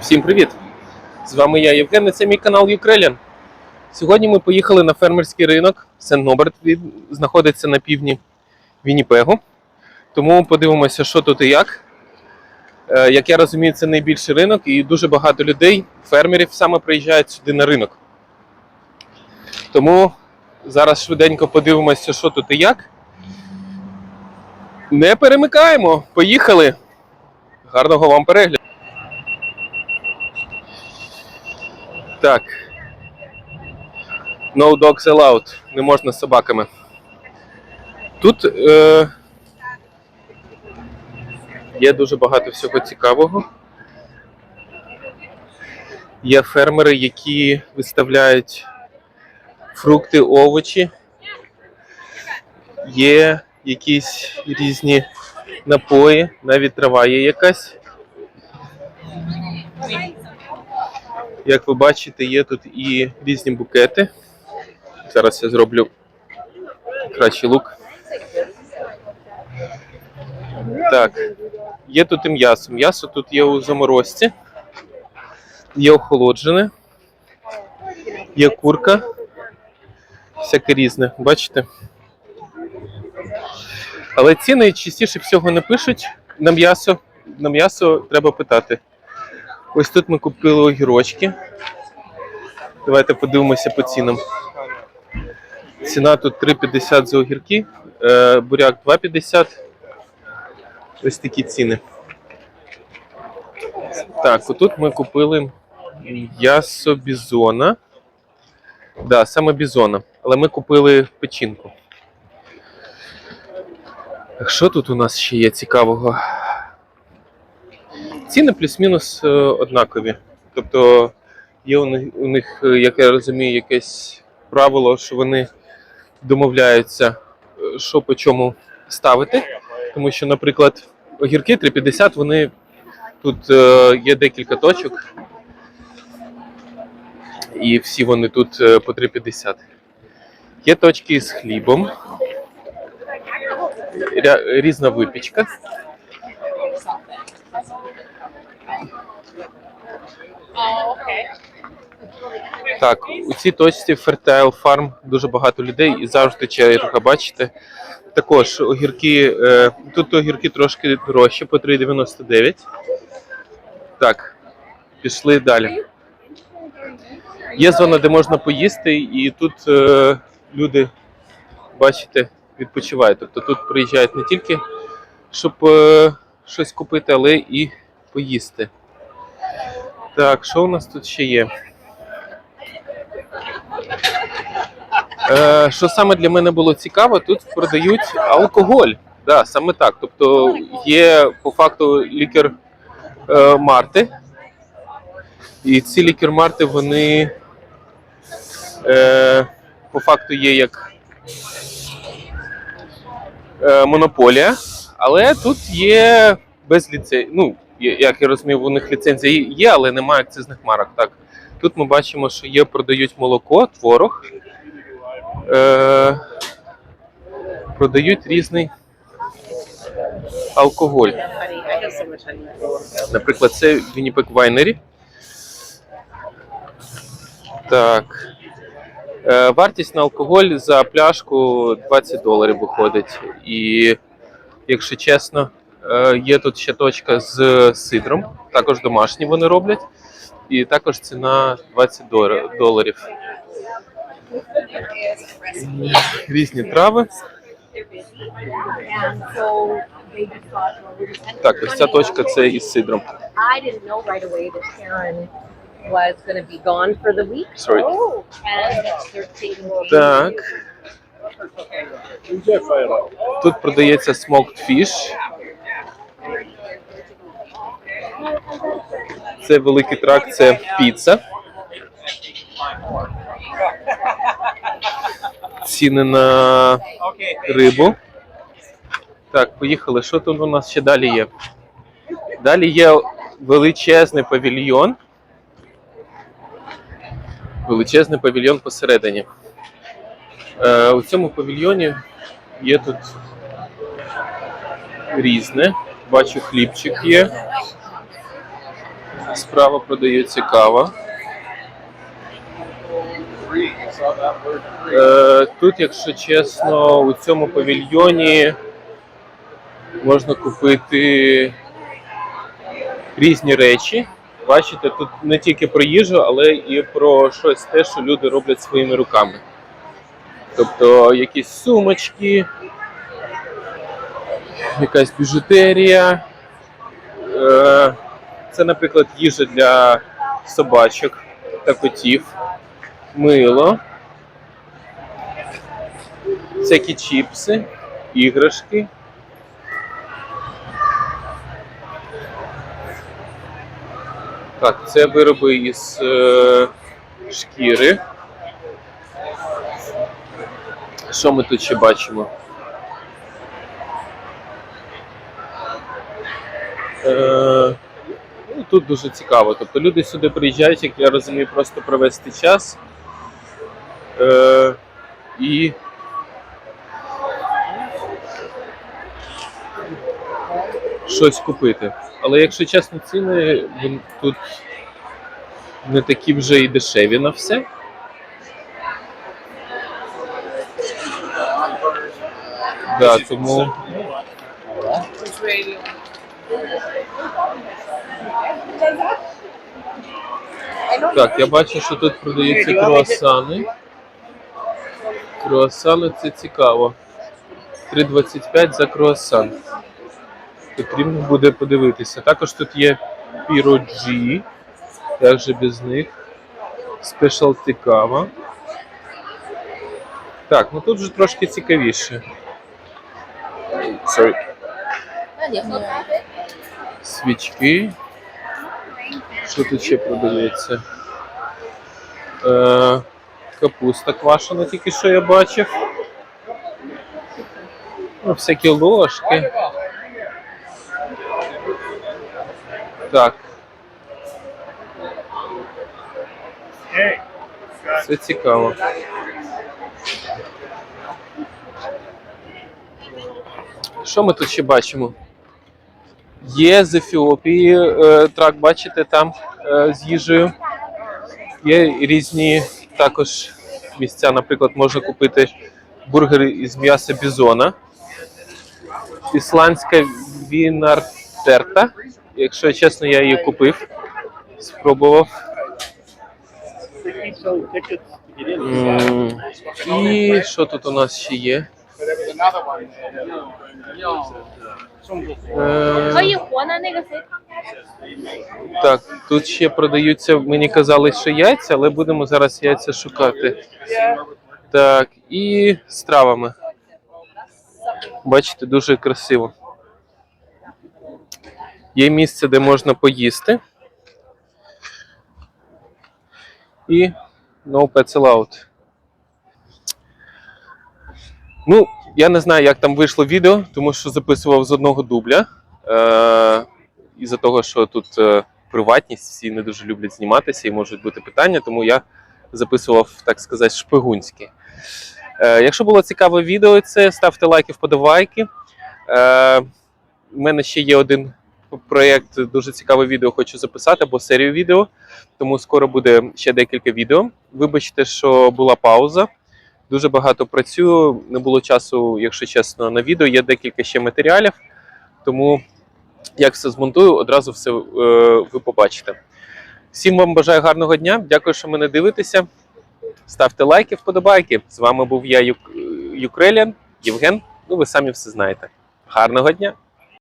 Всім привіт! З вами я, Євген, і це мій канал Юкрелян. Сьогодні ми поїхали на фермерський ринок. Сент-Ноберт знаходиться на півдні Вінніпегу. Тому подивимося, що тут і як. Е, Як я розумію, це найбільший ринок, і дуже багато людей, фермерів саме приїжджають сюди на ринок. Тому зараз швиденько подивимося, що тут і як. Не перемикаємо! Поїхали! Гарного вам перегляду! Так. No dogs allowed. Не можна з собаками. Тут е, є дуже багато всього цікавого. Є фермери, які виставляють фрукти, овочі. Є якісь різні напої, навіть трава є якась. Як ви бачите, є тут і різні букети. Зараз я зроблю кращий лук. Так, є тут і м'ясо. М'ясо тут є у заморозці, є охолоджене, є курка, всяке різне, бачите? Але ціни частіше всього не пишуть на м'ясо. На м'ясо треба питати. Ось тут ми купили огірочки. Давайте подивимося по цінам. Ціна тут 3,50 за огірки, е, буряк 2,50. Ось такі ціни. Так, отут ми купили м'ясо бізона. Да, саме бізона. Але ми купили печінку. Що тут у нас ще є цікавого? Ціни плюс-мінус е, однакові. Тобто є у них, е, як я розумію, якесь правило, що вони домовляються, е, що по чому ставити. Тому що, наприклад, огірки 3,50, вони тут є декілька точок. І всі вони тут по 3,50. Є точки з хлібом, різна випічка. Так, у цій точці Fertile Farm дуже багато людей і завжди черга, бачите. Також огірки, е, тут огірки трошки дорожчі, по 3,99. Так, пішли далі. Є зона, де можна поїсти, і тут е, люди, бачите, відпочивають. Тобто тут приїжджають не тільки, щоб е, щось купити, але і поїсти. Так, що у нас тут ще є? Що саме для мене було цікаво, тут продають алкоголь. Да, саме так. Тобто є по факту лікер е, Марти. І ці лікер Марти, вони е, по факту є як е, монополія, але тут є без ліцензії. Ну, як я розумію, у них ліцензія є, але немає акцизних марок. Так. Тут ми бачимо, що є, продають молоко, творог. Е, продають різний алкоголь. Наприклад, це Winnipeg Winery. Так. Е, вартість на алкоголь за пляшку 20 доларів виходить. І, якщо чесно, е, є тут ще точка з сидром, також домашні вони роблять. І також ціна 20 доларів. Різні трави. Так, ось ця точка це із сидром. I didn't know right away that Karen was going to be gone for the week. Sorry. Oh, and they're taking over. Так. Тут продається smoked fish. Це великий трак, це піца. Ціни на рибу. Так, поїхали. Що тут у нас ще далі є? Далі є величезний павільйон. Величезний павільйон посередині. Е, у цьому павільйоні є тут різне. Бачу, хлібчик є. Справа продається кава. Е, тут, якщо чесно, у цьому павільйоні можна купити різні речі. Бачите, тут не тільки про їжу, але і про щось те, що люди роблять своїми руками. Тобто якісь сумочки, якась біжутерія. Е, Це, наприклад, їжа для собачок та котів, мило, всякі чіпси, іграшки. Так, це вироби із е, шкіри. Що ми тут ще бачимо? Е, ну, тут дуже цікаво. Тобто люди сюди приїжджають, як я розумію, просто провести час. Е, і щось купити. Але якщо чесно, ціни тут не такі вже і дешеві на все. Да, тому так, я бачу, що тут продаються круасани. Круасани це цікаво. 3,25 за круасан. Потрібно буде подивитися. Також тут є піроджі. Як же без них? Спешалті кава. Так, ну тут вже трошки цікавіше. Sorry. Свічки. Що тут ще продається? Е, капуста квашена, тільки що я бачив. Ну, всякі ложки. Так. Це цікаво. Що ми тут ще бачимо? Є з Ефіопії е, трак, бачите, там е, з їжею. Є різні також місця, наприклад, можна купити бургери із м'яса бізона. Ісландська вінартерта. Якщо чесно, я її купив, спробував. І що тут у нас ще є? Е, так, тут ще продаються, мені казали, що яйця, але будемо зараз яйця шукати. Так, і з травами. Бачите, дуже красиво. Є місце, де можна поїсти. І no pets allowed. Ну, я не знаю, як там вийшло відео, тому що записував з одного дубля. Е- із-за того, що тут е, приватність, всі не дуже люблять зніматися і можуть бути питання, тому я записував, так сказати, шпигунськи. Е, якщо було цікаве відео, це ставте лайки, вподобайки. Е, у мене ще є один проєкт, дуже цікаве відео хочу записати, або серію відео, тому скоро буде ще декілька відео. Вибачте, що була пауза. Дуже багато працюю, не було часу, якщо чесно, на відео. Є декілька ще матеріалів, тому як все змонтую, одразу все е, ви побачите. Всім вам бажаю гарного дня. Дякую, що мене дивитеся. Ставте лайки, вподобайки. З вами був я, Юк... Юкреліан, Євген. Ну, ви самі все знаєте. Гарного дня!